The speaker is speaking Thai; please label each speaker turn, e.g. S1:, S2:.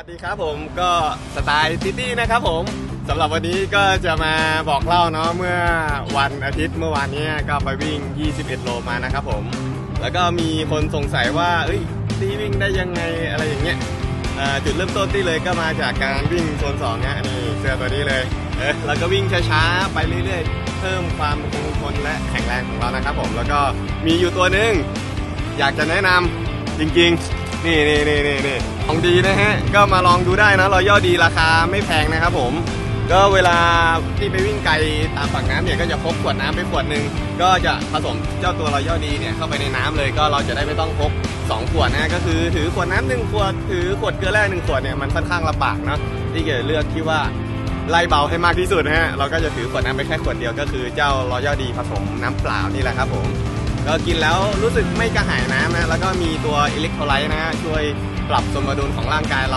S1: วัสดีครับผมก็สไตล์ซิตี้นะครับผมสำหรับวันนี้ก็จะมาบอกเล่าเนาะเมื่อวันอาทิตย์เมื่อวานนี้ก็ไปวิ่ง 21 โลมานะครับผม แล้วก็มีคนสงสัยว่าเอ้ยตีวิ่งได้ยังไงอะไรอย่างเงี้ยจุดเริ่มต้นที่เลยก็มาจากการวิ่งโซนสองเนี่ยนี่เสื้อตัวนี้เลยเออแล้วก็วิ่งช้าๆไปเรื่อยๆ เพิ่มความคงทนและแข็งแรงของเรานะครับผมแล้วก็มีอยู่ตัวหนึ่งอยากจะแนะนำจริงๆ นี่นี่นี่นี่ ของดีนะฮะ ก็มาลองดูได้นะรอยย่อดีราคาไม่แพงนะครับผม ก็เวลาที่ไปวิ่งไกลตามปากน้ำเนี่ยก็จะพกขวดน้ำไปขวดหนึ่งก็จะผสมเจ้าตัวรอยย่อดีเนี่ยเข้าไปในน้ำเลยก็เราจะได้ไม่ต้องพกสองขวดนะก็คือถือขวดน้ำหนึ่งขวดถือขวดเกลือแร่หนึ่งขวดเนี่ยมันค่อนข้างลำบากเนาะที่จะเลือกที่ว่าไล่เบาให้มากที่สุดนะฮะเราก็จะถือขวดน้ำไปแค่ขวดเดียวก็คือเจ้ารอยย่อดีผสมน้ำเปล่านี่แหละครับผม ก็กินแล้วรู้สึกไม่กระหายน้ำนะแล้วก็มีตัวอิเล็กโทรไลต์นะฮะช่วยปรับสมดุลของร่างกายเรา